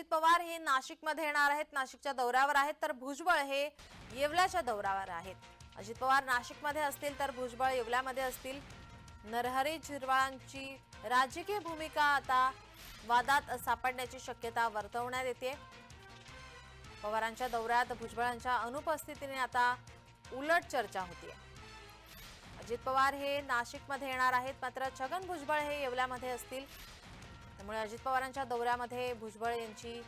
अजित पवार हे नाशिकमध्ये येणार आहेत नाशिकच्या दौऱ्यावर आहेत तर भुजबळ हे येवल्याच्या दौऱ्यावर आहेत. अजित पवार नाशिकमध्ये असतील तर भुजबळ येवल्यामध्ये असतील. नरहरी झिरवाळांची राजकीय भूमिका आता वादात सापडण्याची शक्यता वर्तवण्यात येते. पवारांच्या दौऱ्यात भुजबळांच्या अनुपस्थितीने आता उलट चर्चा होतीये. अजित पवार हे नाशिकमध्ये येणार आहेत मात्र छगन भुजबळ हे येवल्यामध्ये असतील. त्यामुळे अजित पवारांच्या दौऱ्यामध्ये भुजबळ यांची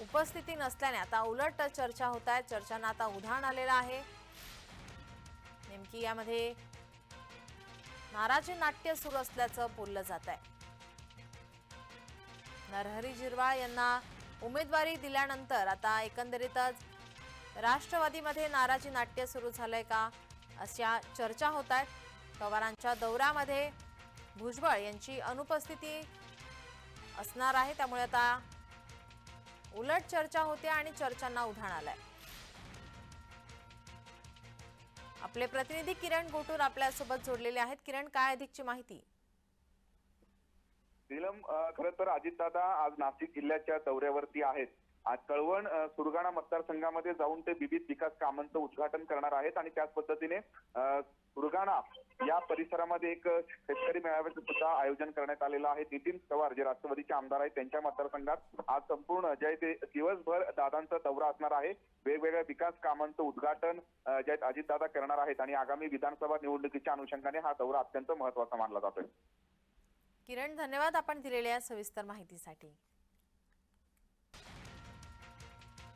उपस्थिती नसल्याने आता उलट चर्चा होत आहेत चर्चांना आता उधाण आलेलं आहे. नेमकी यामध्ये नाराजी नाट्य सुरू असल्याचं बोललं जात आहे. नरहरी जिरवाळ यांना उमेदवारी दिल्यानंतर आता एकंदरीतच राष्ट्रवादीमध्ये नाराजी नाट्य सुरू झालंय का? अशा चर्चा होत आहेत. पवारांच्या दौऱ्यामध्ये भुजबळ यांची अनुपस्थिती असणार आहे. त्यामुळे आता उलट चर्चा होते आणि चर्चांना उधाण आलंय. आपले प्रतिनिधी किरण गोटूर आपल्यासोबत जोडलेले आहेत. किरण काय अधिकची माहिती? नीलम खर तर अजितदादा आज नाशिक जिल्ह्याच्या दौऱ्यावरती आहेत. आज कळवण सुरगाणा मतदारसंघामध्ये जाऊन ते विविध विकास कामांचं उद्घाटन करणार आहेत आणि त्याच पद्धतीने सुरगाणा या परिसरामध्ये एक शेतकरी मेळाव्याचं सुद्धा आयोजन करण्यात आलेलं आहे. नितीन पवार जे राष्ट्रवादीचे आमदार आहेत त्यांच्या मतदारसंघात आज संपूर्ण जय ते दिवसभर दादांचा दौरा असणार आहे. वेगवेगळ्या विकास कामांचं उद्घाटन अ, जे आहेत अजितदादा करणार आहेत आणि आगामी विधानसभा निवडणुकीच्या अनुषंगाने हा दौरा अत्यंत महत्त्वाचा मानला जातोय. किरण धन्यवाद आपण दिलेल्या सविस्तर माहितीसाठी.